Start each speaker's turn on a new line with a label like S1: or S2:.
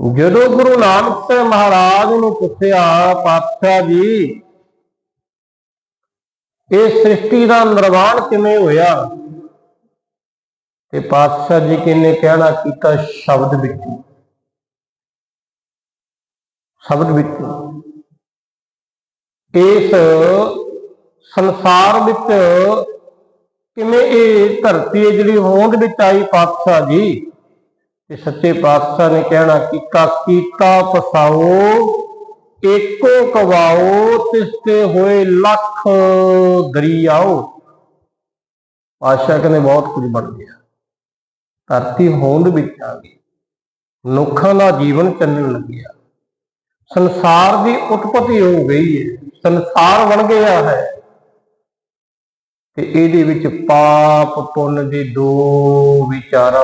S1: ਜਦੋਂ ਗੁਰੂ ਨਾਨਕ ਸਾਹਿਬ ਮਹਾਰਾਜ ਨੂੰ ਪੁੱਛਿਆ, ਪਾਤਸ਼ਾਹ ਜੀ, ਇਹ ਸ੍ਰਿਸ਼ਟੀ ਦਾ ਨਿਰਮਾਣ ਕਿਵੇਂ ਹੋਇਆ? ਤੇ ਪਾਤਸ਼ਾਹ ਜੀ ਕਿਨੇ ਕਹਿਣਾ ਕੀਤਾ, ਸ਼ਬਦ ਵਿੱਚ। ਸ਼ਬਦ ਵਿੱਚ। ਇਸ ਸੰਸਾਰ ਵਿੱਚ ਕਿਵੇਂ ਇਹ ਧਰਤੀ ਹੈ ਜਿਹੜੀ ਹੋਂਦ ਵਿੱਚ ਆਈ ਪਾਤਸ਼ਾਹ ਜੀ? ਤੇ ਸੱਚੇ ਪਾਤਸ਼ਾਹ ਨੇ ਕਹਿਣਾ ਕੀਤਾ ਕੀਤਾ ਪਸਾਓ ਏਕੋ ਕਵਾਓ ਤਿਸ ਹੋਏ ਲੱਖ ਦਰਿਆਓ। ਪਾਤਸ਼ਾਹ ਕਹਿੰਦੇ ਬਹੁਤ ਕੁਝ ਬਣ ਗਿਆ। ਧਰਤੀ ਹੋਂਦ ਵਿੱਚ ਆ ਗਈ। ਮਨੁੱਖਾਂ ਦਾ ਜੀਵਨ ਚੱਲਣ ਲੱਗਿਆ। ਸੰਸਾਰ ਦੀ ਉਤਪਤੀ ਹੋ ਗਈ ਹੈ। ਸੰਸਾਰ ਬਣ ਗਿਆ ਹੈ। ਤੇ ਇਹਦੇ ਵਿੱਚ ਪਾਪ, ਪੁੰਨ ਦੇ ਦੋ ਵਿਚਾਰਾਂ